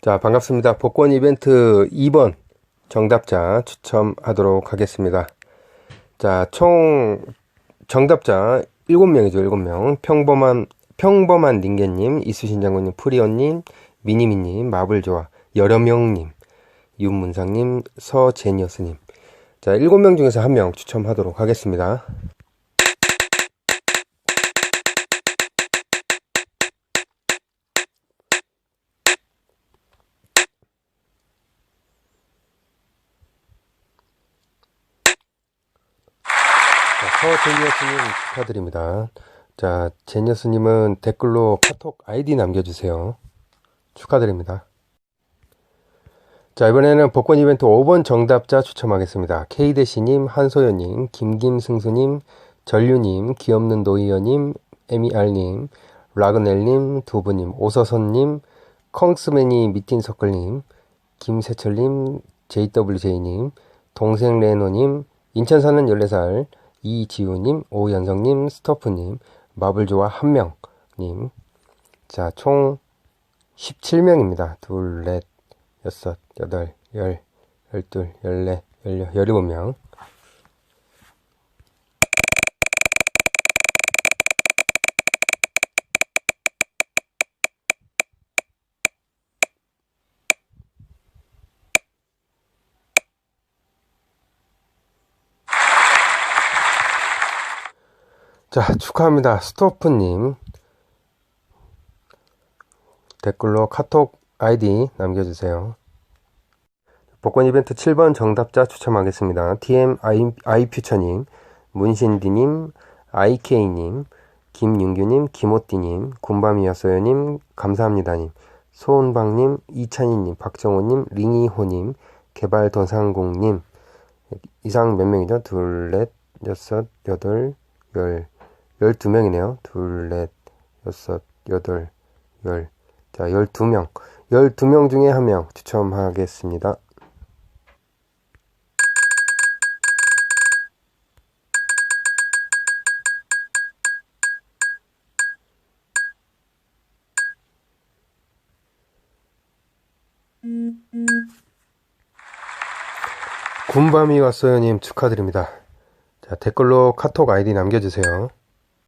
자, 반갑습니다. 복권 이벤트 2번 정답자 추첨하도록 하겠습니다. 자, 총 정답자 7명이죠, 7명. 평범한, 평범한 닌겐님, 이수신 장군님, 프리언님, 미니미님, 마블조아, 여러명님, 윤문상님, 서제니어스님. 자, 7명 중에서 1명 추첨하도록 하겠습니다. 제니어스님 축하드립니다. 자, 제니어스님은 댓글로 카톡 아이디 남겨주세요. 축하드립니다. 자, 이번에는 복권 이벤트 5번 정답자 추첨하겠습니다. K대시님, 한소연님, 김김승수님, 전류님, 귀없는 노이어님, 에미알님, 라그넬님, 두부님, 오서선님, 컹스매니 미틴서클님, 김세철님, JWJ님, 동생 레노님, 인천 사는 14살, 이지우님, 오연성님, 스토프님, 마블조아 한명님. 자, 총 17명입니다. 둘, 넷, 여섯, 여덟, 열, 열둘, 열넷, 열여, 열일곱 명. 자, 축하합니다. 스토프님. 댓글로 카톡 아이디 남겨주세요. 복권 이벤트 7번 정답자 추첨하겠습니다. TM 아이, 아이퓨처님, 문신디님, IK님, 김윤규님, 김호띠님, 군밤이었어요님, 감사합니다님, 소은방님, 이찬희님, 박정호님, 링이호님, 개발도상공님, 이상 몇 명이죠? 둘, 넷, 여섯, 여덟, 열, 열두 명이네요. 둘, 넷, 여섯, 여덟, 열. 자, 열두 명. 열두 명 중에 한 명 추첨하겠습니다. 군밤이 왔어요님 축하드립니다. 자, 댓글로 카톡 아이디 남겨주세요.